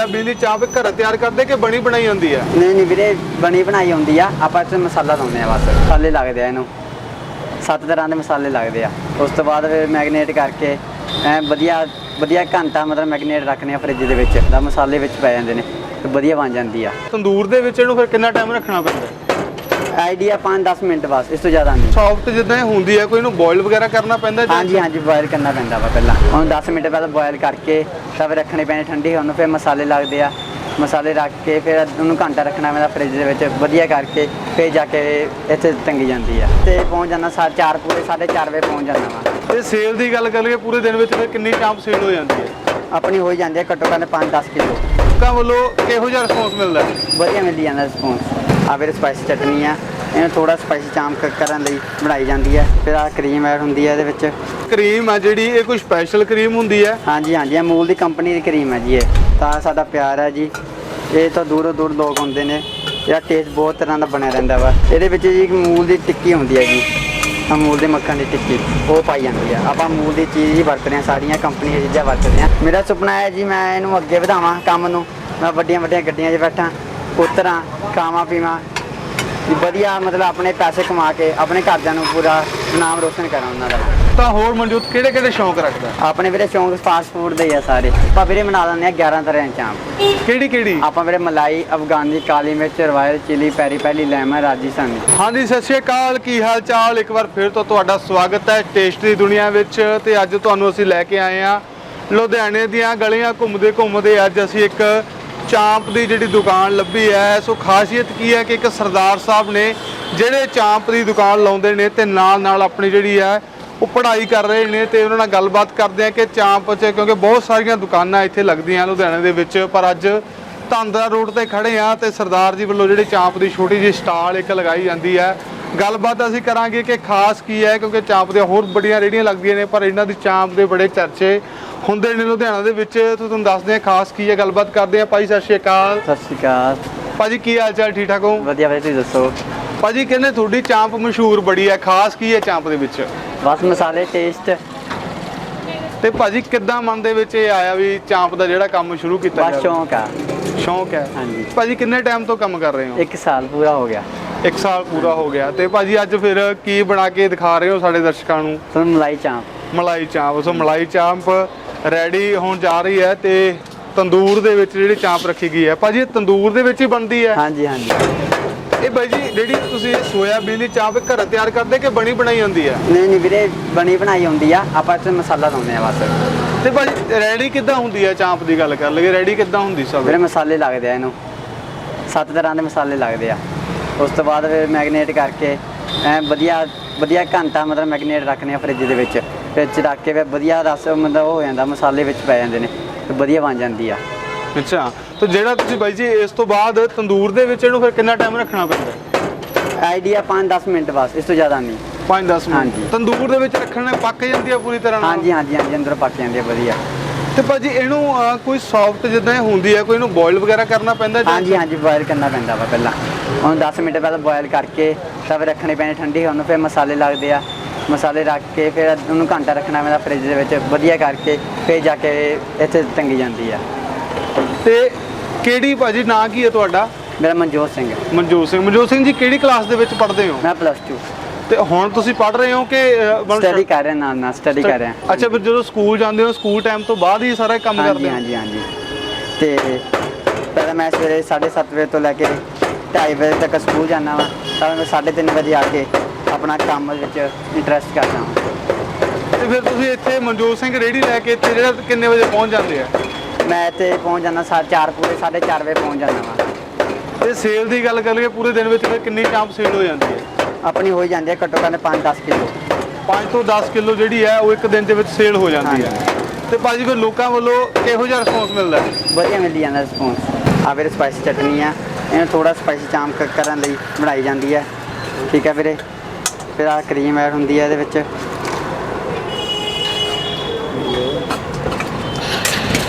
Soybean ਦੀ ਚਾਂਪ ਘਰ ਤਿਆਰ ਕਰਦੇ ਕਿ ਬਣੀ ਬਣਾਈ ਹੁੰਦੀ ਹੈ ਨਹੀਂ ਨਹੀਂ ਵੀਰੇ ਬਣੀ ਬਣਾਈ ਹੁੰਦੀ ਆ। ਆਪਾਂ ਇਸ ਮਸਾਲਾ ਲਾਉਂਦੇ ਆ ਬਸ ਮਸਾਲੇ ਲੱਗਦੇ ਆ ਇਹਨੂੰ। ਸੱਤ ਤਰ੍ਹਾਂ ਦੇ ਮਸਾਲੇ ਲੱਗਦੇ ਆ। ਉਸ ਤੋਂ ਬਾਅਦ ਫਿਰ ਮੈਗਨੇਟ ਕਰਕੇ ਐ ਵਧੀਆ ਵਧੀਆ ਘੰਟਾ ਮਤਲਬ ਮੈਗਨੇਟ ਰੱਖਨੇ ਆ ਫ੍ਰਿਜ ਦੇ ਵਿੱਚ ਦਾ ਮਸਾਲੇ ਵਿੱਚ ਪੈ ਜਾਂਦੇ ਨੇ ਤੇ ਵਧੀਆ ਬਣ ਜਾਂਦੀ ਆ। ਤੰਦੂਰ ਦੇ ਵਿੱਚ ਇਹਨੂੰ ਫਿਰ ਕਿੰਨਾ ਟਾਈਮ ਰੱਖਣਾ ਪੈਂਦਾ? ਆਈਡੀਆ 5-10 ਮਿੰਟ ਬਸ ਇਸ ਤੋਂ ਜ਼ਿਆਦਾ ਨਹੀਂ। ਸੌਫਟ ਜਿੱਦਾਂ ਇਹ ਹੁੰਦੀ ਹੈ ਕੋਈ ਇਹਨੂੰ ਬੋਇਲ ਵਗੈਰਾ ਕਰਨਾ ਪੈਂਦਾ ਜਾਂ- ਹਾਂਜੀ ਹਾਂਜੀ ਬੋਇਲ ਕਰਨਾ ਪੈਂਦਾ ਵਾ ਪਹਿਲਾਂ। ਉਹਨੂੰ 10 ਮਿੰਟ ਪਹਿਲਾਂ ਬੋਇਲ ਕਰਕੇ ਤਾਂ ਫਿਰ ਰੱਖਣੇ ਪੈਣੇ ਠੰਡੀ ਹੋਣ ਨੂੰ ਫਿਰ ਮਸਾਲੇ ਲੱਗਦੇ ਆ। ਮਸਾਲੇ ਰੱਖ ਕੇ ਫਿਰ ਉਹਨੂੰ ਘੰਟਾ ਰੱਖਣਾ ਪੈਂਦਾ ਫ੍ਰਿਜ ਦੇ ਵਿੱਚ ਵਧੀਆ ਕਰਕੇ ਫਿਰ ਜਾ ਕੇ ਇੱਥੇ ਟੰਗੀ ਜਾਂਦੀ ਆ। ਤੇ ਪਹੁੰਚ ਜਾਂਦਾ 4 ਪੂਰੇ 4:30 ਵਜੇ ਪਹੁੰਚ ਜਾਂਦਾ ਵਾ। ਤੇ ਸੇਲ ਦੀ ਗੱਲ ਕਰੀਏ ਪੂਰੇ ਦਿਨ ਵਿੱਚ ਫਿਰ ਕਿੰਨੀ ਚਾਂਪ ਸੇਲ ਹੋ ਜਾਂਦੀ ਹੈ? ਆਪਣੀ ਹੋ ਜਾਂਦੀ ਹੈ ਘੱਟੋ ਘੱਟ 5-10 ਕਿਲੋ। ਲੋਕਾਂ ਵੱਲੋਂ ਕਿਹੋ ਜਿਹਾ ਰਿਸਪੌਂਸ ਮਿਲਦਾ? ਹੈ ਵਧੀਆ ਮਿਲ ਜਾਂਦਾ ਰਿਸਪੌਂਸ ਆ ਫਿਰ ਸਪਾਈਸੀ ਚਟਨੀ ਆ। ਇਹਨੂੰ ਥੋੜਾ ਸਪਾਈਸੀ ਕ- ਕਰਨ ਲਈ ਬਣਾਈ ਜਾਂਦੀ ਹੈ ਫਿਰ ਆ ਕਰੀਮ ਐਡ ਹੁੰਦੀ ਹੈ ਇਹਦੇ ਵਿੱਚ। ਕਰੀਮ ਆ ਜਿਹੜੀ ਇਹ ਕੋਈ ਸਪੈਸ਼ਲ ਕਰੀਮ ਹੁੰਦੀ ਹੈ ਹਾਂਜੀ ਹਾਂਜੀ ਅਮੂਲ ਦੀ ਕੰਪਨੀ ਦੀ ਕਰੀਮ ਹੈ ਜੀ ਇਹ। ਤਾਂ ਸਾਡਾ ਪਿਆਰ ਹੈ ਜੀ। ਇਹ ਤਾਂ ਦੂਰੋਂ ਦੂਰ ਲੋਕ ਹੁੰਦੇ ਨੇ। ਇਹਦਾ ਟੇਸਟ ਬਹੁਤ ਤਰ੍ਹਾਂ ਦਾ ਬਣਿਆ ਰਹਿੰਦਾ ਵਾ। ਇਹਦੇ ਵਿੱਚ ਜੀ ਇੱਕ ਅਮੂਲ ਦੀ ਟਿੱਕੀ ਹੁੰਦੀ ਹੈ ਜੀ। ਅਮੂਲ ਦੇ ਮੱਖਣ ਦੀ ਟਿੱਕੀ ਉਹ ਪਾਈ ਜਾਂਦੀ ਹੈ ਆਪਾਂ ਅਮੂਲ ਦੀ ਚੀਜ਼ ਹੀ ਵਰਤਦੇ ਹਾਂ। ਸਾਰੀਆਂ ਕੰਪਨੀਆਂ ਦੀਆਂ ਚੀਜ਼ਾਂ ਵਰਤਦੇ ਹਾਂ। ਮੇਰਾ ਸੁਪਨਾ ਹੈ ਜੀ ਮੈਂ ਇਹਨੂੰ ਅੱਗੇ ਵਧਾਵਾਂ ਕੰਮ ਨੂੰ। ਮੈਂ ਵੱਡੀਆਂ ਵੱਡੀਆਂ ਗੱਡੀਆਂ 'ਚ ਬੈਠਾਂ। ਉਤਰਾਂ ਖਾਵਾਂ ਪੀਵਾਂ ਵਧੀਆ ਮਤਲਬ ਆਪਣੇ ਪੈਸੇ ਕਮਾ ਕੇ ਆਪਣੇ ਘਰਦਿਆਂ ਨੂੰ ਪੂਰਾ ਨਾਮ ਰੋਸ਼ਨ ਕਰਾਂ ਉਹਨਾਂ ਦਾ। ਤਾਂ ਹੋਰ ਮਨਜੋਤ ਕਿਹੜੇ ਕਿਹੜੇ ਸ਼ੌਂਕ ਰੱਖਦਾ? ਆਪਣੇ ਵੀਰੇ ਸ਼ੌਂਕ ਫਾਸਟ ਫੂਡ ਦੇ ਹੀ ਆ ਸਾਰੇ। ਆਪਾਂ ਵੀਰੇ ਬਣਾ ਲੈਂਦੇ ਆ 11 ਤਰ੍ਹਾਂ ਦੀ ਚਾਂਪ। ਕਿਹੜੀ ਕਿਹੜੀ ਆਪਾਂ ਵੀਰੇ ਮਲਾਈ ਅਫਗਾਨੀ ਕਾਲੀ ਮਿਰਚ ਰਵਾਇਲ ਚਿਲੀ ਪੈਰੀ ਪੈਲੀ ਲੈਮਨ ਰਾਜਸਥਾਨੀ। ਹਾਂਜੀ ਸਤਿ ਸ਼੍ਰੀ ਅਕਾਲ। ਕੀ ਹਾਲ ਚਾਲ ਇੱਕ ਵਾਰ ਫਿਰ ਤੋਂ ਤੁਹਾਡਾ ਸਵਾਗਤ ਹੈ ਟੇਸਟ ਦੀ ਦੁਨੀਆ ਵਿੱਚ ਤੇ ਅੱਜ ਤੁਹਾਨੂੰ ਅਸੀਂ ਲੈ ਕੇ ਆਏ ਹਾਂ ਲੁਧਿਆਣੇ ਦੀਆਂ ਗਲੀਆਂ ਘੁੰਮਦੇ ਘੁੰਮਦੇ ਅੱਜ ਅਸੀਂ ਇੱਕ ਚਾਂਪ ਦੀ ਜਿਹੜੀ ਦੁਕਾਨ ਲੱਭੀ ਹੈ, ਸੋ ਖਾਸੀਅਤ ਕੀ ਹੈ ਕਿ ਇੱਕ ਸਰਦਾਰ ਸਾਹਿਬ ਨੇ ਜਿਹੜੇ ਚਾਂਪ ਦੀ ਦੁਕਾਨ ਲਾਉਂਦੇ ਨੇ ਤੇ ਨਾਲ ਨਾਲ ਆਪਣੀ ਜਿਹੜੀ ਹੈ, ਉਹ ਪੜ੍ਹਾਈ ਕਰ ਰਹੇ ਨੇ ਤੇ ਉਹਨਾਂ ਨਾਲ ਗੱਲਬਾਤ ਕਰਦੇ ਆ ਕਿ ਚਾਂਪ 'ਚ ਕਿਉਂਕਿ ਬਹੁਤ ਸਾਰੀਆਂ ਦੁਕਾਨਾਂ ਇੱਥੇ ਲੱਗਦੀਆਂ ਲੁਧਿਆਣੇ ਦੇ ਵਿੱਚ, ਪਰ ਅੱਜ ਧਾਂਦਰਾ ਰੋਡ ਤੇ ਖੜੇ ਆ ਤੇ ਸਰਦਾਰ ਜੀ ਵੱਲੋਂ ਜਿਹੜੀ ਚਾਂਪ ਦੀ ਛੋਟੀ ਜਿਹੀ ਸਟਾਲ ਇੱਕ ਲਗਾਈ ਜਾਂਦੀ ਹੈ ਗੱਲਬਾਤ ਅਸੀਂ ਕਰਾਂਗੇ ਕਿ ਖਾਸ ਕੀ ਹੈ ਕਿਉਂਕਿ ਚਾਂਪ ਦੀਆਂ ਹੋਰ ਬੜੀਆਂ ਰੇੜੀਆਂ ਲੱਗਦੀਆਂ ਨੇ ਪਰ ਇਹਨਾਂ ਦੀ ਚਾਂਪ ਦੇ ਬੜੇ ਚਰਚੇ ਹੁੰਦੇ ਨੇ ਲੁਧਿਆਣਾ ਦੇ ਵਿੱਚ। ਤੁਹਾਨੂੰ ਦੱਸਦੇ ਆ ਖਾਸ ਕੀ ਹੈ ਗੱਲਬਾਤ ਕਰਦੇ ਆ ਭਾਈ ਸਤਿ ਸ਼੍ਰੀ ਅਕਾਲ। ਸਤਿ ਸ਼੍ਰੀ ਅਕਾਲ। ਭਾਜੀ ਕੀ ਹਾਲ ਚਾਲ ਠੀਕ ਠਾਕ ਹੋ? ਵਧੀਆ ਵੀਰੇ ਤੁਸੀਂ ਦੱਸੋ? ਭਾਜੀ ਕਹਿੰਦੇ ਤੁਹਾਡੀ ਚਾਂਪ ਮਸ਼ਹੂਰ ਬੜੀ ਹੈ ਖਾਸ ਕੀ ਹੈ ਚਾਂਪ ਦੇ ਵਿੱਚ? ਬਸ ਮਸਾਲੇ ਟੇਸਟ। ਤੇ ਭਾਜੀ ਕਿੱਦਾਂ ਮਨ ਦੇ ਵਿੱਚ ਇਹ ਆਇਆ ਵੀ ਚਾਂਪ ਦਾ ਜਿਹੜਾ ਕੰਮ ਸ਼ੁਰੂ ਕੀਤਾ ਬਸ ਸ਼ੌਂਕ ਆ। ਸ਼ੌਂਕ ਹੈ। ਹਾਂਜੀ। ਭਾਜੀ ਕਿੰਨੇ ਟਾਈਮ ਤੋਂ ਕੰਮ ਕਰ ਰਹੇ ਹੋ? ਇੱਕ ਸਾਲ ਪੂਰਾ ਹੋ ਗਿਆ। ਇੱਕ ਸਾਲ ਪੂਰਾ ਹੋ ਗਿਆ ਤੇ ਭਾਜੀ ਅੱਜ ਫਿਰ ਕੀ ਬਣਾ ਕੇ ਦਿਖਾ ਰਹੇ ਹੋ ਸਾਡੇ ਦਰਸ਼ਕਾਂ ਨੂੰ? ਤੁਹਾਨੂੰ ਮਲਾਈ ਚਾਂਪ। ਮਲਾਈ ਚਾਂਪ। ਸੋ ਮਲਾਈ ਚਾਂਪ ਰੈਡੀ ਹੋਣ ਜਾ ਰਹੀ ਹੈ ਤੇ ਤੰਦੂਰ ਦੇ ਵਿੱਚ ਜਿਹੜੀ ਚਾਂਪ ਰੱਖੀ ਗਈ ਹੈ। ਭਾਜੀ ਇਹ ਤੰਦੂਰ ਦੇ ਵਿੱਚ ਹੀ ਬਣਦੀ ਹੈ? ਹਾਂਜੀ ਹਾਂਜੀ। ਇਹ ਭਾਈ ਜੀ ਜਿਹੜੀ ਤੁਸੀਂ ਇਹ ਸੋਇਆਬੀਨ ਦੀ ਚਾਂਪ ਘਰ ਤਿਆਰ ਕਰਦੇ ਕਿ ਬਣੀ ਬਣਾਈ ਹੁੰਦੀ ਹੈ? ਨਹੀਂ ਨਹੀਂ ਵੀਰੇ ਬਣੀ ਬਣਾਈ ਹੁੰਦੀ ਆ। ਆਪਾਂ ਇਸ ਮਸਾਲਾ ਲਾਉਂਦੇ ਆ ਬਸ। ਤੇ ਭਾਜੀ ਰੈਡੀ ਕਿੱਦਾਂ ਹੁੰਦੀ ਹੈ ਚਾਂਪ ਦੀ ਗੱਲ ਕਰ ਲਈਏ? ਰੈਡੀ ਕਿੱਦਾਂ ਹੁੰਦੀ ਸਭ? ਵੀਰੇ ਮਸਾਲੇ ਲੱਗਦੇ ਆ ਇਹਨੂੰ। ਸੱਤ ਤਰ੍ਹਾਂ ਦੇ ਮਸਾਲੇ ਲੱਗਦੇ ਆ। ਉਸ ਤੋਂ ਬਾਅਦ ਫਿਰ ਮੈਗਨੇਟ ਕਰਕੇ ਐ ਵਧੀਆ ਵਧੀਆ ਘੰਟਾ ਮਤਲਬ ਮੈਗਨੇਟ ਰੱਖਨੇ ਆ ਫ੍ਰਿਜ ਦੇ ਵਿੱਚ। ਫ੍ਰਿਜ 'ਚ ਰੱਖ ਕੇ ਫਿਰ ਵਧੀਆ ਰਸ ਮਤਲਬ ਹੋ ਜਾਂਦਾ ਮਸਾਲੇ ਵਿੱਚ ਪੈ ਜਾਂਦੇ ਨੇ ਤੇ ਵਧੀਆ ਬਣ ਜਾਂਦੀ ਆ। ਅੱਛਾ ਤੇ ਜਿਹੜਾ ਤੁਸੀਂ ਬਾਈ ਜੀ ਇਸ ਤੋਂ ਬਾਅਦ ਤੰਦੂਰ ਦੇ ਵਿੱਚ ਇਹਨੂੰ ਫਿਰ ਕਿੰਨਾ ਟਾਈਮ ਰੱਖਣਾ ਪੈਂਦਾ? ਆਈਡੀਆ 5-10 ਮਿੰਟ ਬਸ ਇਸ ਤੋਂ ਜ਼ਿਆਦਾ ਨਹੀਂ। 5-10 ਮਿੰਟ। ਤੰਦੂਰ ਦੇ ਵਿੱਚ ਰੱਖਣ ਨਾਲ ਪੱਕ ਜਾਂਦੀ ਆ ਪੂਰੀ ਤਰ੍ਹਾਂ ਨਾਲ? ਹਾਂਜੀ ਹਾਂਜੀ ਹਾਂਜੀ ਅੰਦਰ ਪੱਕ ਜਾਂਦੀ ਆ ਵਧੀਆ। ਤੇ ਭਾਜੀ ਇਹਨੂੰ ਕੋਈ ਸੌਫਟ ਜਿੱਦਾਂ ਹੁੰਦੀ ਹੈ ਕੋਈ ਇਹਨੂੰ ਬੋਇਲ ਵਗੈਰਾ ਕਰਨਾ ਪੈਂਦਾ ਹਾਂਜੀ ਹਾਂਜੀ ਬੋਇਲ ਕਰਨਾ ਪੈਂਦਾ ਵਾ ਪਹਿਲਾਂ। ਉਹਨੂੰ 10 ਮਿੰਟ ਪਹਿਲਾਂ ਬੋਇਲ ਕਰਕੇ ਤਾਂ ਫਿਰ ਰੱਖਣੇ ਪੈਣੇ ਠੰਡੀ ਹੋਣ ਨੂੰ ਫਿਰ ਮਸਾਲੇ ਲੱਗਦੇ ਆ। ਮਸਾਲੇ ਰੱਖ ਕੇ ਫਿਰ ਉਹਨੂੰ ਘੰਟਾ ਰੱਖਣਾ ਪੈਂਦਾ ਫ੍ਰਿਜ ਦੇ ਵਿੱਚ ਵਧੀਆ ਕਰਕੇ ਫਿਰ ਜਾ ਕੇ ਇੱਥੇ ਟੰਗੀ ਜਾਂਦੀ ਆ। ਤੇ ਕਿਹੜੀ ਭਾਜੀ ਨਾਂ ਕੀ ਹੈ ਤੁਹਾਡਾ? ਮੇਰਾ ਮਨਜੋਤ ਸਿੰਘ। ਮਨਜੋਤ ਸਿੰਘ। ਮਨਜੋਤ ਸਿੰਘ ਜੀ ਕਿਹੜੀ ਕਲਾਸ ਦੇ ਵਿੱਚ ਪੜ੍ਹਦੇ ਹੋ? ਮੈਂ ਪਲੱਸ 2 ਤੇ ਹੁਣ ਤੁਸੀਂ ਪੜ੍ਹ ਰਹੇ ਹੋ ਕਿ ਸਟੱਡੀ ਕਰ ਰਿਹਾ ਨਾਲ ਨਾਲ ਸਟੱਡੀ ਕਰ ਰਿਹਾ। ਅੱਛਾ ਫਿਰ ਜਦੋਂ ਸਕੂਲ ਜਾਂਦੇ ਹੋ ਸਕੂਲ ਟਾਈਮ ਤੋਂ ਬਾਅਦ ਹੀ ਸਾਰਾ ਕੰਮ ਹਾਂਜੀ ਕਰਦੇ ਹੋ? ਹਾਂਜੀ ਹਾਂਜੀ। ਤੇ ਪਹਿਲਾਂ ਮੈਂ ਸਵੇਰੇ 7:30 ਵਜੇ ਤੋਂ ਲੈ ਕੇ 2:30 ਵਜੇ ਤੱਕ ਸਕੂਲ ਜਾਂਦਾ ਵਾਂ ਤਾਂ ਮੈਂ 3:30 ਵਜੇ ਆ ਕੇ ਆਪਣਾ ਕੰਮ ਵਿੱਚ ਇੰਟਰਸਟ ਕਰਦਾ ਹਾਂ ਤੇ ਫਿਰ ਤੁਸੀਂ ਇੱਥੇ ਮਨਜੋਤ ਸਿੰਘ ਰੇੜੀ ਲੈ ਕੇ ਇੱਥੇ ਜਿਹੜਾ ਕਿੰਨੇ ਵਜੇ ਪਹੁੰਚ ਜਾਂਦੇ ਆ? ਮੈਂ ਇੱਥੇ ਪਹੁੰਚ ਜਾਂਦਾ 4 ਪੂਰੇ 4:30 ਵਜੇ ਪਹੁੰਚ ਜਾਂਦਾ ਵਾਂ। ਤੇ ਸੇਲ ਦੀ ਗੱਲ ਕਰੀਏ ਪੂਰੇ ਦਿਨ ਵਿੱਚ ਫਿਰ ਕਿੰਨੀ ਚਾਂਪ ਸੇਲ ਹੋ ਜਾਂਦੀ ਹੈ? ਆਪਣੀ ਹੋ ਹੀ ਜਾਂਦੀ ਹੈ ਘੱਟੋ ਘੱਟ 5-10 ਕਿਲੋ। 5 ਤੋਂ 10 ਕਿਲੋ ਜਿਹੜੀ ਹੈ ਉਹ ਇੱਕ ਦਿਨ ਦੇ ਵਿੱਚ ਸੇਲ ਹੋ ਜਾਂਦੀ ਹੈ। ਤੇ ਭਾਜੀ ਫਿਰ ਲੋਕਾਂ ਵੱਲੋਂ ਕਿਹੋ ਜਿਹਾ ਰਿਸਪੌਂਸ ਮਿਲਦਾ? ਹੈ ਵਧੀਆ ਮਿਲਦੀ ਜਾਂਦਾ ਰਿਸਪੌਂਸ ਆ ਵੀਰੇ ਸਪਾਈਸੀ ਚਟਨੀ ਆ ਇਹਨੂੰ ਥੋੜਾ ਸਪਾਈਸੀ ਕ- ਕਰਨ ਲਈ ਬਣਾਈ ਜਾਂਦੀ ਹੈ। ਠੀਕ ਹੈ ਵੀਰੇ? ਫਿਰ ਆ ਕਰੀਮ ਐਡ ਹੁੰਦੀ ਹੈ ਇਹਦੇ ਵਿੱਚ।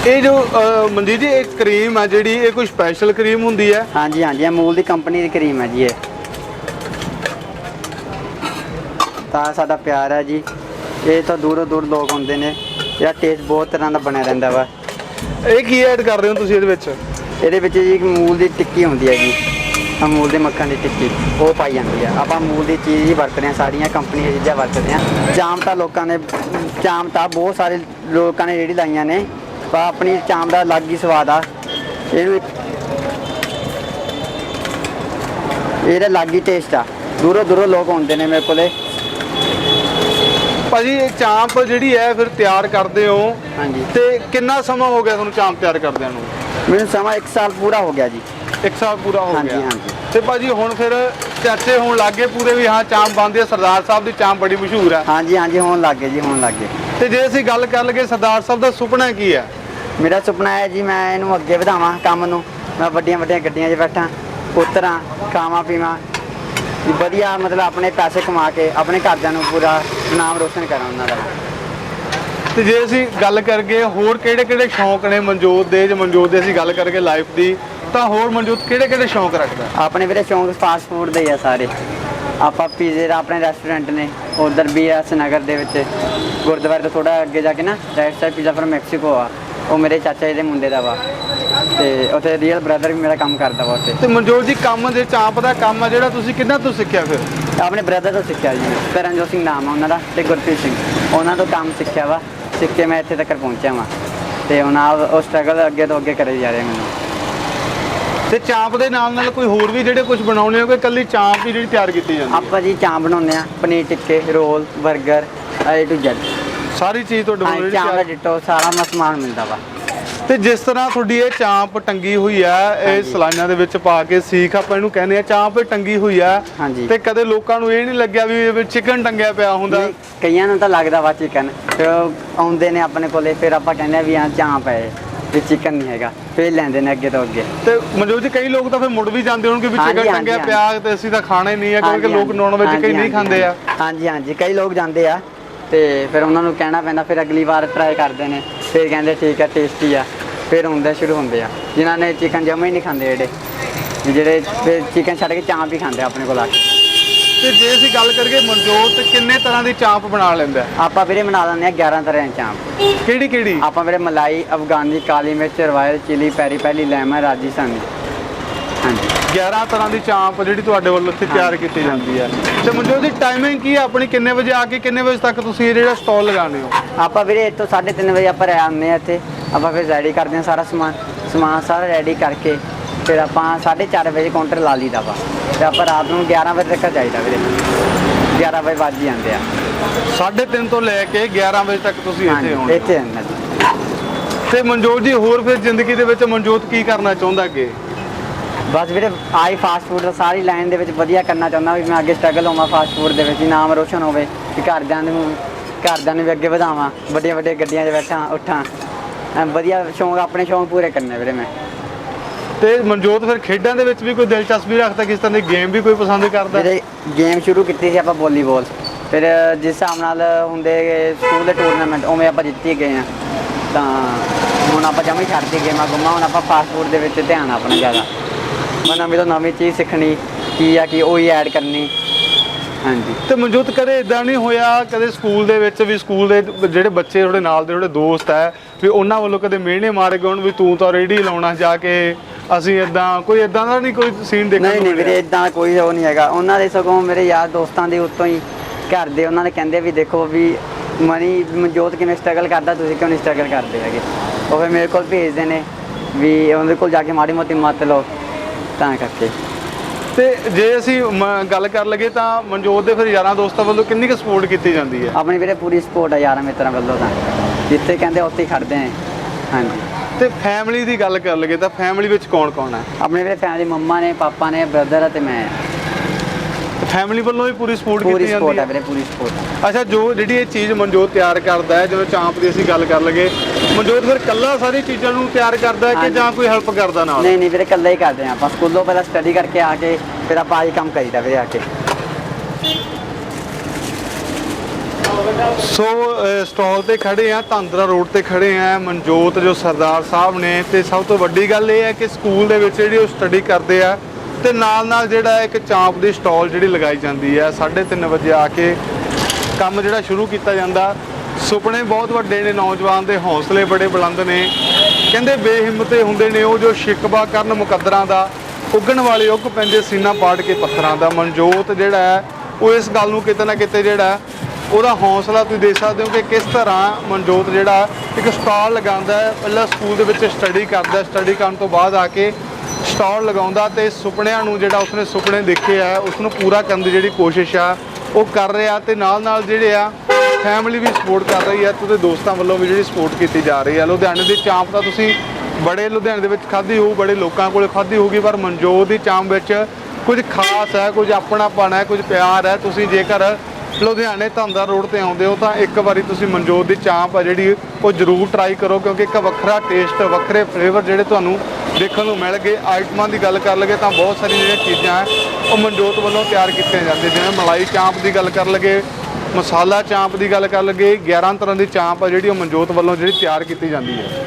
ਇਹ ਜੋ ਮਨਜੀਤ ਜੀ ਇਹ ਕਰੀਮ ਆ ਜਿਹੜੀ ਇਹ ਕੋਈ ਸਪੈਸ਼ਲ ਕਰੀਮ ਹੁੰਦੀ ਹੈ? ਹਾਂਜੀ ਹਾਂਜੀ ਅਮੂਲ ਦੀ ਕੰਪਨੀ ਦੀ ਕਰੀਮ ਹੈ ਜੀ ਇਹ। ਤਾਂ ਸਾਡਾ ਪਿਆਰ ਹੈ ਜੀ। ਇਹ ਤਾਂ ਦੂਰੋਂ ਦੂਰ ਲੋਕ ਹੁੰਦੇ ਨੇ। ਇਹਦਾ ਟੇਸਟ ਬਹੁਤ ਤਰ੍ਹਾਂ ਦਾ ਬਣਿਆ ਰਹਿੰਦਾ ਵਾ। ਇਹ ਕੀ ਐਡ ਕਰ ਰਹੇ ਹੋ ਤੁਸੀਂ ਇਹਦੇ ਵਿੱਚ? ਇਹਦੇ ਵਿੱਚ ਜੀ ਇੱਕ ਮੂਲ ਦੀ ਟਿੱਕੀ ਹੁੰਦੀ ਹੈ ਜੀ। ਅਮੂਲ ਦੇ ਮੱਖਣ ਦੀ ਟਿੱਕੀ ਉਹ ਪਾਈ ਜਾਂਦੀ ਆ ਆਪਾਂ ਅਮੂਲ ਦੀ ਚੀਜ਼ ਹੀ ਵਰਤਦੇ ਹਾਂ ਸਾਰੀਆਂ ਕੰਪਨੀਆਂ ਦੀਆਂ ਚੀਜ਼ਾਂ ਵਰਤਦੇ ਹਾਂ। ਚਾਮ ਤਾਂ ਲੋਕਾਂ ਨੇ ਚਾਮ ਤਾਂ ਬਹੁਤ ਸਾਰੇ ਲੋਕਾਂ ਨੇ ਰੇੜੀ ਲਾਈਆਂ ਨੇ ਪਰ ਆਪਣੀ ਚਾਮ ਦਾ ਅਲੱਗ ਹੀ ਸਵਾਦ ਆ। ਇਹਨੂੰ ਇਹਦਾ ਅਲੱਗ ਹੀ ਟੇਸਟ ਆ। ਦੂਰੋਂ ਦੂਰੋਂ ਲੋਕ ਆਉਂਦੇ ਨੇ ਮੇਰੇ ਕੋਲੇ। ਭਾਜੀ ਇਹ ਚਾਂਪ ਜਿਹੜੀ ਹੈ ਫਿਰ ਤਿਆਰ ਕਰਦੇ ਹੋ। ਹਾਂਜੀ। ਤੇ ਕਿੰਨਾ ਸਮਾਂ ਹੋ ਗਿਆ ਤੁਹਾਨੂੰ ਚਾਂਪ ਤਿਆਰ ਕਰਦਿਆਂ ਨੂੰ? ਮੈਨੂੰ ਸਮਾਂ 1 ਸਾਲ ਪੂਰਾ ਹੋ ਗਿਆ ਜੀ। ਇੱਕ ਸਾਲ ਪੂਰਾ ਹੋ ਹਾਂਜੀ, ਗਿਆ। ਹਾਂਜੀ। ਤੇ ਭਾਜੀ ਹੁਣ ਫਿਰ ਚਰਚੇ ਹੋਣ ਲੱਗੇ ਪੂਰੇ ਵੀ ਹਾਂ ਚਾਂਪ ਬਣਦੀ ਹੈ ਸਰਦਾਰ ਸਾਹਿਬ ਦੀ ਚਾਂਪ ਬੜੀ ਮਸ਼ਹੂਰ ਹੈ ਹਾਂਜੀ ਹਾਂਜੀ ਹੋਣ ਲੱਗ ਜੀ ਹੋਣ ਲੱਗ ਤੇ ਜੇ ਅਸੀਂ ਗੱਲ ਕਰ ਲਈਏ ਸਰਦਾਰ ਸਾਹਿਬ ਦਾ ਸੁਪਨਾ ਕੀ ਹੈ ਮੇਰਾ ਸੁਪਨਾ ਹੈ ਜੀ ਮੈਂ ਇਹਨੂੰ ਅੱਗੇ ਵਧਾਵਾਂ ਕੰਮ ਨੂੰ। ਮੈਂ ਵੱਡੀਆਂ ਵੱਡੀਆਂ ਗੱਡੀਆਂ 'ਚ ਬੈਠਾਂ ਉਤਰਾਂ ਖਾਵਾਂ ਪੀਵਾਂ। ਵਧੀਆ ਮਤਲਬ ਆਪਣੇ ਪੈਸੇ ਕਮਾ ਕੇ ਆਪਣੇ ਘਰਦਿਆਂ ਨੂੰ ਪੂਰਾ ਨਾਮ ਰੋਸ਼ਨ ਕਰਾਂ ਉਹਨਾਂ ਦਾ। ਤੇ ਜੇ ਅਸੀਂ ਗੱਲ ਕਰਗੇ ਹੋਰ ਕਿਹੜੇ ਕਿਹੜੇ ਸ਼ੌਂਕ ਨੇ ਮਨਜੋਤ ਦੇ ਜੇ ਮਨਜੋਤ ਦੇ ਅਸੀਂ ਗੱਲ ਕਰਗੇ ਲਾਈਫ ਦੀ ਤਾਂ ਹੋਰ ਮਨਜੋਤ ਕਿਹੜੇ ਕਿਹੜੇ ਸ਼ੌਂਕ ਰੱਖਦਾ? ਆਪਣੇ ਵੀਰੇ ਸ਼ੌਂਕ ਫਾਸਟ ਫੂਡ ਦੇ ਹੀ ਆ ਸਾਰੇ। ਆਪਾਂ ਪੀਜ਼ੇ ਦਾ ਆਪਣੇ ਰੈਸਟੋਰੈਂਟ ਨੇ ਉਧਰ ਵੀ ਆ ਨਗਰ ਦੇ ਵਿੱਚ। ਗੁਰਦੁਆਰੇ ਤੋਂ ਥੋੜਾ ਅੱਗੇ ਜਾ ਕੇ ਨਾ right side pizza firm Mexico ਆ। ਉਹ ਮੇਰੇ ਚਾਚਾ ਜੀ ਦੇ ਮੁੰਡੇ ਦਾ ਵਾ। ਤੇ ਉੱਥੇ ਰੀਅਲ ਬ੍ਰਦਰ ਵੀ ਮੇਰਾ ਕੰਮ ਕਰਦਾ ਵਾ ਉੱਥੇ। ਤੇ ਮਨਜੋਤ ਜੀ ਕੰਮ ਦੇ ਚਾਂਪ ਦਾ ਕੰਮ ਆ ਜਿਹੜਾ ਤੁਸੀਂ ਕਿੰਨਾ ਤੋਂ ਸਿੱਖਿਆ ਫਿਰ? ਆਪਣੇ ਬ੍ਰਦਰ ਤੋਂ ਸਿੱਖਿਆ ਜੀ। ਤਰਨਜੋਤ ਸਿੰਘ ਨਾਮ ਆ ਉਹਨਾਂ ਦਾ ਤੇ ਗੁਰਪ੍ਰੀਤ ਸਿੰਘ। ਉਹਨਾਂ ਤੋਂ ਕੰਮ ਸਿੱਖਿਆ ਵਾ। ਸਿੱਖ ਕੇ ਮੈਂ ਇੱਥੇ ਤੱਕ ਪਹੁੰਚਿਆ ਵਾਂ। ਤੇ ਉਹਨਾਂ ਉਹ ਸਟਰਗਲ ਅੱਗੇ ਤੋਂ ਅੱਗੇ ਕਰੇ ਜਾ ਰਹੇ ਮੈਨੂੰ। ਤੇ ਚਾਂਪ ਦੇ ਨਾਲ ਨਾਲ ਕੋਈ ਹੋਰ ਵੀ ਜਿਹੜੇ ਕੁਝ ਬਣਾਉਣੇ ਹੋ ਕਿ ਇਕੱਲੀ ਚਾਂਪ ਹੀ ਜਿਹੜੀ ਤਿਆਰ ਕੀਤੀ ਜਾਂਦੀ ਹੈ? ਆਪਾਂ ਜੀ ਚਾਂਪ ਬਣਾਉਂਦੇ ਆ ਪਨੀਰ ਟਿੱਕੇ ਰੋਲ 버ਗਰ A to Z ਸਾਰੀ ਚੀਜ਼ ਤੁਹਾਡੇ ਕੋਲ ਹਾਂ ਜਿਹੜੀ ਚਾਂਪ ਦਾ ਤਿਆਰ- ਡਿਟੋ ਸਾਰਾ ਮ- ਸਮਾਨ ਮਿਲਦਾ ਵਾ। ਤੇ ਜਿਸ ਤਰ੍ਹਾਂ ਤੁਹਾਡੀ ਇਹ ਚਾਂਪ ਟੰਗੀ ਹੋਈ ਆ ਇਹ ਹਾਂਜੀ। ਸਲਾਈਆਂ ਦੇ ਵਿੱਚ ਪਾ ਕੇ ਸੀਖ ਆਪਾਂ ਇਹਨੂੰ ਕਹਿੰਦੇ ਆ ਚਾਂਪ ਇਹ ਟੰਗੀ ਹੋਈ ਆ ਹਾਂਜੀ। ਤੇ ਕਦੇ ਲੋਕਾਂ ਨੂੰ ਇਹ ਨਹੀਂ ਲੱਗਿਆ ਵੀ ਇਹ ਚਿਕਨ ਟੰਗਿਆ ਪਿਆ ਹੁੰਦਾ। ਨਹੀਂ, ਕਈਆਂ ਨੂੰ ਤਾਂ ਲੱਗਦਾ ਵਾ ਚਿਕਨ ਫਿਰ ਉਹ ਆਉਂਦੇ ਨੇ ਆਪਣੇ ਕੋਲੇ ਫਿਰ ਆਪਾਂ ਕਹਿੰਦੇ ਆ ਵੀ ਆ ਚਾਂਪ ਹੈ ਇਹ, ਵੀ ਚਿਕਨ ਨਹੀਂ ਹੈਗਾ। ਫਿਰ ਲੈਂਦੇ ਨੇ ਅੱਗੇ ਤੋਂ ਅੱਗੇ। ਤੇ ਮਨਜੋਤ ਜੀ ਕਈ ਲੋਕ ਤਾਂ ਫਿਰ ਮੁੜ ਵੀ ਜਾਂਦੇ ਹੋਣਗੇ ਵੀ ਹਾਂਜੀ, ਚਿਕਨ ਹਾਂਜੀ, ਟੰਗਿਆ। ਪਿਆ ਤੇ ਅਸੀਂ ਤਾਂ ਖਾਣਾ ਹੀ ਨਹੀਂ ਹੈ ਕਿਉਂਕਿ ਹਾਂਜੀ, ਲੋਕ। ਨੌਨ ਵੈਜ ਕਈ ਨਹੀਂ ਹਾਂਜੀ, ਖਾਂਦੇ ਆ। ਹਾਂਜੀ। ਹਾਂਜੀ ਕਈ ਲੋਕ ਜਾਂਦੇ ਆ। ਤੇ ਫਿਰ ਉਹਨਾਂ ਨੂੰ ਕਹਿਣਾ ਪੈਂਦਾ ਫਿਰ ਅਗਲੀ ਵਾਰ ਟਰਾਈ ਕਰਦੇ ਨੇ। ਫਿਰ ਕਹਿੰਦੇ ਠੀਕ ਆ ਟੇਸਟੀ ਆ। ਫਿਰ ਹੁੰਦੇ ਸ਼ੁਰੂ ਹੁੰਦੇ ਆ। ਜਿਨ੍ਹਾਂ ਨੇ ਚਿਕਨ ਜਮਾ ਹੀ ਨਹੀਂ ਖਾਂਦੇ ਜਿਹੜੇ। ਵੀ ਜਿਹੜੇ ਫਿਰ ਚਿਕਨ ਛੱਡ ਕੇ ਚਾਂਪ ਹੀ ਖਾਂਦੇ ਆ ਆਪਣੇ ਕੋਲ ਆ ਕੇ। ਤੇ ਜੇ ਅਸੀਂ ਗੱਲ ਕਰੀਏ ਮਨਜੋਤ ਕਿੰਨੇ ਤਰ੍ਹਾਂ ਦੀ ਚਾਂਪ ਬਣਾ ਲੈਂਦਾ? ਹੈ? ਆਪਾਂ ਵੀਰੇ ਬਣਾ ਲੈਂਦੇ ਆ 11 ਤਰ੍ਹਾਂ ਦੀ ਚਾਂਪ। ਕਿਹੜੀ ਕਿਹੜੀ? ਆਪਾਂ ਵੀਰੇ ਮਲਾਈ ਅਫਗਾਨੀ ਕਾਲੀ ਮਿਰਚ ਰਵਾਇਲ ਚਿਲੀ ਪੈਰੀ ਪੈਲੀ ਲੈਮਨ ਰਾਜਸਥਾਨੀ। ਹਾਂਜੀ। 11 ਤਰ੍ਹਾਂ ਦੀ ਚਾਂਪ ਜਿਹੜੀ ਤੁਹਾਡੇ ਵੱਲੋਂ ਇੱਥੇ ਤਿਆਰ ਕੀਤੀ ਜਾਂਦੀ ਹੈ। ਤੇ ਮਨਜੋਤ ਦੀ ਟਾਈਮਿੰਗ ਕੀ ਹੈ ਆਪਣੀ? ਕਿੰਨੇ ਵਜੇ ਆ ਕੇ ਕਿੰਨੇ ਵਜੇ ਤੱਕ ਤੁਸੀਂ ਇਹ ਜਿਹੜਾ ਸਟਾਲ ਲਗਾਉਂਦੇ ਹੋ? ਆਪਾਂ ਵੀਰੇ ਇੱਥੋਂ 3:30 ਵਜੇ ਆਪਾਂ ਰਹਿ ਆਉਂਦੇ ਆ ਇੱਥੇ। ਆਪਾਂ ਫਿਰ ਰੈਡੀ ਕਰਦੇ ਆ ਸਾਰਾ ਸਮਾਨ ਸਮਾਨ ਸਾਰਾ ਰੈਡੀ ਕਰਕੇ ਫਿਰ ਆਪਾਂ 4:30 ਵਜੇ ਕਾਊਂਟਰ ਲਾ ਲਈਦਾ ਵਾ। ਤੇ ਆਪਾਂ ਰਾਤ ਨੂੰ 11 ਵਜੇ ਤੱਕ ਚਾਹੀਦਾ ਵੀਰੇ। 11 ਵਜੇ ਵੱਜ ਹੀ ਜਾਂਦੇ ਆ। 3:30 ਤੋਂ ਲੈ ਕੇ 11 ਵਜੇ ਤੱਕ ਤੁਸੀਂ ਇੱਥੇ ਹੋਣੇ ਇੱਥੇ ਜੀ। ਤੇ ਮਨਜੋਤ ਜੀ ਹੋਰ ਫਿਰ ਜ਼ਿੰਦਗੀ ਦੇ ਵਿੱਚ ਮਨਜੋਤ ਕੀ ਕਰਨਾ ਚਾਹੁੰਦਾ ਅੱਗੇ? ਬਸ ਵੀਰੇ ਆਈ ਫਾਸਟ ਫੂਡ ਦਾ ਸਾਰੀ ਲਾਈਨ ਦੇ ਵਿੱਚ ਵਧੀਆ ਕਰਨਾ ਚਾਹੁੰਦਾ ਵੀ ਮੈਂ ਅੱਗੇ ਸਟਰਗਲ ਹੋਵਾਂ ਫਾਸਟ ਫੂਡ ਦੇ ਵਿੱਚ ਹੀ ਨਾਮ ਰੋਸ਼ਨ ਹੋਵੇ ਕਿ ਘਰਦਿਆਂ ਨੂੰ ਘਰਦਿਆਂ ਨੂੰ ਵੀ ਅੱਗੇ ਵਧਾਵਾਂ ਵੱਡੀਆਂ ਵੱਡੀਆਂ ਗੱਡੀਆਂ 'ਚ ਬੈਠਾਂ ਉੱਠਾਂ। ਵਧੀਆ ਸ਼ੌਂਕ ਆਪਣੇ ਸ਼ੌਂਕ ਪੂਰੇ ਕਰਨੇ ਵੀਰੇ ਮੈਂ। ਤੇ ਮਨਜੋਤ ਫਿਰ ਖੇਡਾਂ ਦੇ ਵਿੱਚ ਵੀ ਕੋਈ ਦਿਲਚਸਪੀ ਰੱਖਦਾ ਕਿਸ ਤਰ੍ਹਾਂ ਦੀ ਗੇਮ ਵੀ ਕੋਈ ਪਸੰਦ ਕਰਦਾ? ਵੀਰੇ ਗੇਮ ਸ਼ੁਰੂ ਕੀਤੀ ਸੀ ਆਪਾਂ ਵਾਲੀਬਾਲ ਫਿਰ ਜਿਸ ਹਿਸਾਬ ਨਾਲ ਹੁੰਦੇ ਗਏ ਸਕੂਲ ਦੇ ਟੂਰਨਾਮੈਂਟ ਉਵੇਂ ਆਪਾਂ ਜਿੱਤ ਹੀ ਗਏ ਆ। ਤਾਂ ਹੁਣ ਆਪਾਂ ਜਮਾ ਹੀ ਛੱਡਤੀ ਗੇਮਾਂ ਗੁੰਮਾ ਹੁਣ ਆਪਾਂ ਫਾਸਟ ਫੂਡ ਦੇ ਵਿੱਚ ਧਿਆਨ ਆਪਣਾ ਜ਼ਿਆਦਾ। ਮੈਂ ਨਵੀਂ ਤੋਂ ਨਵੀਂ ਚੀਜ਼ ਸਿੱਖਣੀ ਕੀ ਆ ਕੀ ਉਹੀ ਐਡ ਕਰਨੀ। ਹਾਂਜੀ। ਤੇ ਮਨਜੋਤ ਕਦੇ ਇਦਾਂ ਨਹੀਂ ਹੋਇਆ ਕਦੇ ਸਕੂਲ ਦੇ ਵਿੱਚ ਵੀ ਸਕੂਲ ਦੇ ਜਿਹੜੇ ਬੱਚੇ ਤੁਹਾਡੇ ਨਾਲ ਦੇ ਤੁਹਾਡੇ ਦੋਸਤ ਹੈ ਵੀ ਉਹਨਾਂ ਵੱਲੋਂ ਕਦੇ ਮਿਹਣੇ ਮਾਰੇ ਗਏ ਹੋਣ ਵੀ ਤੂੰ ਤਾਂ ਰੇੜੀ ਲਾਉਣਾ ਜਾ ਕੇ ਅਸੀਂ ਇਦਾਂ ਕੋਈ ਇਦਾਂ ਦਾ ਨਹੀਂ ਕੋਈ ਸੀਨ ਦੇਖਣ ਨਹੀਂ ਨਹੀਂ? ਵੀਰੇ ਇਦਾਂ ਕੋਈ ਉਹ ਨਹੀਂ ਹੈਗਾ। ਉਹਨਾਂ ਦੇ ਸਗੋਂ ਮੇਰੇ ਯਾਰ ਦੋਸਤਾਂ ਦੇ ਉੱਤੋਂ ਹੀ ਘਰ ਦੇ ਉਹਨਾਂ ਨੇ ਕਹਿੰਦੇ ਵੀ ਦੇਖੋ ਵੀ ਮਨੀ ਮਨਜੋਤ ਕਿਵੇਂ ਸਟਰਗਲ ਕਰਦਾ ਤੁਸੀਂ ਕਿਉਂ ਨਹੀਂ ਸਟਰਗਲ ਕਰਦੇ ਹੈਗੇ? ਉਹ ਫਿਰ ਮੇਰੇ ਕੋਲ ਭੇਜਦੇ ਨੇ ਵੀ ਉਹਦੇ ਕੋਲ ਜਾ ਕੇ ਮਾੜੀ ਮੋਟੀ ਮੱਤ ਲਓ। ਤਾਂ ਕਰਕੇ। ਤੇ ਜੇ ਅਸੀਂ ਮ- ਗੱਲ ਕਰ ਲਈਏ ਤਾਂ ਮਨਜੋਤ ਦੇ ਫਿਰ ਯਾਰਾਂ ਦੋਸਤਾਂ ਵੱਲੋਂ ਕਿੰਨੀ ਕੁ ਸਪੋਰਟ ਕੀਤੀ ਜਾਂਦੀ ਹੈ? ਆਪਣੀ ਵੀਰੇ ਪੂਰੀ ਸਪੋਰਟ ਆ ਯਾਰਾਂ ਮਿੱਤਰਾਂ ਵੱਲੋਂ ਤਾਂ। ਜਿੱਥੇ ਕਹਿੰਦੇ ਉੱਥੇ ਹੀ ਖੜਦੇ ਨੇ ਹਾਂਜੀ। ਤੇ ਫੈਮਿਲੀ ਦੀ ਗੱਲ ਕਰ ਲਈਏ ਤਾਂ ਫੈਮਿਲੀ ਵਿੱਚ ਕੌਣ ਕੌਣ ਹੈ? ਆਪਣੇ ਵੀਰੇ ਫੈਮਿਲੀ ਮੰਮਾ ਨੇ ਪਾਪਾ ਨੇ ਬ੍ਰਦਰ ਤੇ ਮੈਂ ਫੈਮਿਲੀ ਵੱਲੋਂ ਵੀ ਪੂਰੀ ਸਪੋਰਟ ਪੂਰੀ ਕੀਤੀ ਸਪੋਰਟ ਜਾਂਦੀ ਆ ਹੈ? ਵੀਰੇ ਪੂਰੀ ਸਪੋਰਟ ਅੱਛਾ ਜੋ ਜਿਹੜੀ ਇਹ ਚੀਜ਼ ਮਨਜੋਤ ਤਿਆਰ ਕਰਦਾ ਹੈ ਜਿਵੇਂ ਚਾਂਪ ਦੀ ਅਸੀਂ ਗੱਲ ਕਰ ਲਈਏ ਮਨਜੋਤ ਫਿਰ ਕੱਲਾ ਸਾਰੀ ਚੀਜ਼ਾਂ ਨੂੰ ਤਿਆਰ ਕਰਦਾ ਹੈ ਕਿ ਹਾਂਜੀ। ਜਾਂ ਕੋਈ ਹੈਲਪ ਕਰਦਾ ਨਾਲ? ਨਹੀਂ ਨਹੀਂ ਵੀਰੇ ਇਕੱਲਾ ਹੀ ਕਰਦੇ ਆ ਆਪਾਂ ਸਕੂਲੋਂ ਪਹਿਲਾਂ ਸਟੱਡੀ ਕਰਕੇ ਆ ਕੇ ਫਿਰ ਆਪਾਂ ਆਹੀ ਕੰਮ ਕਰੀਦਾ ਵੀਰੇ ਆ ਕੇ। ਸੋ ਸਟਾਲ ਤੇ ਖੜੇ ਆ ਤਾਂਦਰਾ ਰੋਡ ਤੇ ਖੜੇ ਆ ਮਨਜੋਤ ਜੋ ਸਰਦਾਰ ਸਾਹਿਬ ਨੇ। ਤੇ ਸਭ ਤੋਂ ਵੱਡੀ ਗੱਲ ਇਹ ਹੈ ਕਿ ਸਕੂਲ ਦੇ ਵਿੱਚ ਜਿਹੜੀ ਉਹ ਸਟੱਡੀ ਕਰਦੇ ਆ ਤੇ ਨਾਲ ਨਾਲ ਜਿਹੜਾ ਹੈ ਇੱਕ ਚਾਂਪ ਦੀ ਸਟਾਲ ਜਿਹੜੀ ਲਗਾਈ ਜਾਂਦੀ ਹੈ 3:30 ਵਜੇ ਆ ਕੇ ਕੰਮ ਜਿਹੜਾ ਸ਼ੁਰੂ ਕੀਤਾ ਜਾਂਦਾ। ਸੁਪਨੇ ਬਹੁਤ ਵੱਡੇ ਨੇ, ਨੌਜਵਾਨ ਦੇ ਹੌਸਲੇ ਬੜੇ ਬੁਲੰਦ ਨੇ। ਕਹਿੰਦੇ ਬੇਹਿੰਮਤੇ ਹੁੰਦੇ ਨੇ ਉਹ ਜੋ ਸ਼ਿਕਵਾ ਕਰਨ ਮੁਕੱਦਰਾਂ ਦਾ, ਉੱਗਣ ਵਾਲੇ ਉੱਗ ਪੈਂਦੇ ਸੀਨਾ ਪਾੜ ਕੇ ਪੱਥਰਾਂ ਦਾ। ਮਨਜੋਤ ਜਿਹੜਾ ਹੈ, ਉਹ ਇਸ ਗੱਲ ਨੂੰ ਕਿਤੇ ਨਾ ਕਿਤੇ ਜਿਹੜਾ ਉਹਦਾ ਹੌਸਲਾ ਤੁਸੀਂ ਦੇਖ ਸਕਦੇ ਹੋ ਕਿ ਕਿਸ ਤਰ੍ਹਾਂ ਮਨਜੋਤ ਜਿਹੜਾ ਇੱਕ ਸਟਾਲ ਲਗਾਉਂਦਾ ਹੈ, ਪਹਿਲਾਂ ਸਕੂਲ ਦੇ ਵਿੱਚ ਸਟੱਡੀ ਕਰਦਾ ਸਟੱਡੀ ਕਰਨ ਤੋਂ ਬਾਅਦ ਆ ਕੇ ਸਟਾਲ ਲਗਾਉਂਦਾ ਤੇ ਸੁਪਨਿਆਂ ਨੂੰ ਜਿਹੜਾ ਉਸਨੇ ਸੁਪਨੇ ਦੇਖੇ ਆ ਉਸ ਨੂੰ ਪੂਰਾ ਕਰਨ ਦੀ ਜਿਹੜੀ ਕੋਸ਼ਿਸ਼ ਆ, ਉਹ ਕਰ ਰਿਹਾ ਤੇ ਨਾਲ ਨਾਲ ਜਿਹੜੇ ਆ ਫੈਮਿਲੀ ਵੀ ਸਪੋਰਟ ਕਰ ਰਹੀ ਹੈ ਤੇ ਉਹਦੇ ਦੋਸਤਾਂ ਵੱਲੋਂ ਵੀ ਜਿਹੜੀ ਸਪੋਰਟ ਕੀਤੀ ਜਾ ਰਹੀ ਹੈ। ਲੁਧਿਆਣੇ ਦੀ ਚਾਂਪ ਤਾਂ ਤੁਸੀਂ ਬੜੇ ਲੁਧਿਆਣੇ ਦੇ ਵਿੱਚ ਖਾਧੀ ਹੋਊ, ਬੜੇ ਲੋਕਾਂ ਕੋਲ ਖਾਧੀ ਹੋਊਗੀ, ਪਰ ਮਨਜੋਤ ਦੀ ਚਾਂਪ ਵਿੱਚ ਕੁਝ ਖਾਸ ਹੈ, ਕੁਝ ਆਪਣਾਪਣ ਹੈ, ਕੁਝ ਪਿਆਰ ਹੈ। ਤੁਸੀਂ ਜੇਕਰ ਲੁਧਿਆਣੇ ਧੰਦਾ ਰੋਡ ਤੇ ਆਉਂਦੇ ਹੋ, ਤਾਂ ਇੱਕ ਵਾਰੀ ਤੁਸੀਂ ਮਨਜੋਤ ਦੀ ਚਾਂਪ ਆ ਜਿਹੜੀ ਉਹ ਜ਼ਰੂਰ ਟਰਾਈ ਕਰੋ, ਕਿਉਂਕਿ ਇੱਕ ਵੱਖਰਾ ਟੇਸਟ ਵੱਖਰੇ ਫਲੇਵਰ ਜਿਹੜੇ ਤੁਹਾਨੂੰ ਦੇਖਣ ਨੂੰ ਮਿਲਣਗੇ ਆਈਟਮਾਂ ਦੀ ਗੱਲ ਕਰ ਲਗੇ ਤਾਂ ਬਹੁਤ ਸਾਰੀਆਂ ਜਿਹੜੀਆਂ ਚੀਜ਼ਾਂ ਹੈ, ਉਹ ਮਨਜੋਤ ਵੱਲੋਂ ਤਿਆਰ ਕੀਤੀਆਂ ਜਾਂਦੀਆਂ ਜਿਵੇਂ ਮਲਾਈ ਚਾਂਪ ਦੀ ਗੱਲ ਕਰ ਲਗੇ ਮਸਾਲਾ ਚਾਂਪ ਦੀ ਗੱਲ ਕਰ ਲਗੇ 11 ਤਰ੍ਹਾਂ ਦੀ ਚਾਂਪ ਆ ਜਿਹੜੀ ਉਹ ਮਨਜੋਤ ਵੱਲੋਂ ਜਿਹੜੀ ਤਿਆਰ ਕੀਤੀ ਜਾਂਦੀ ਹੈ।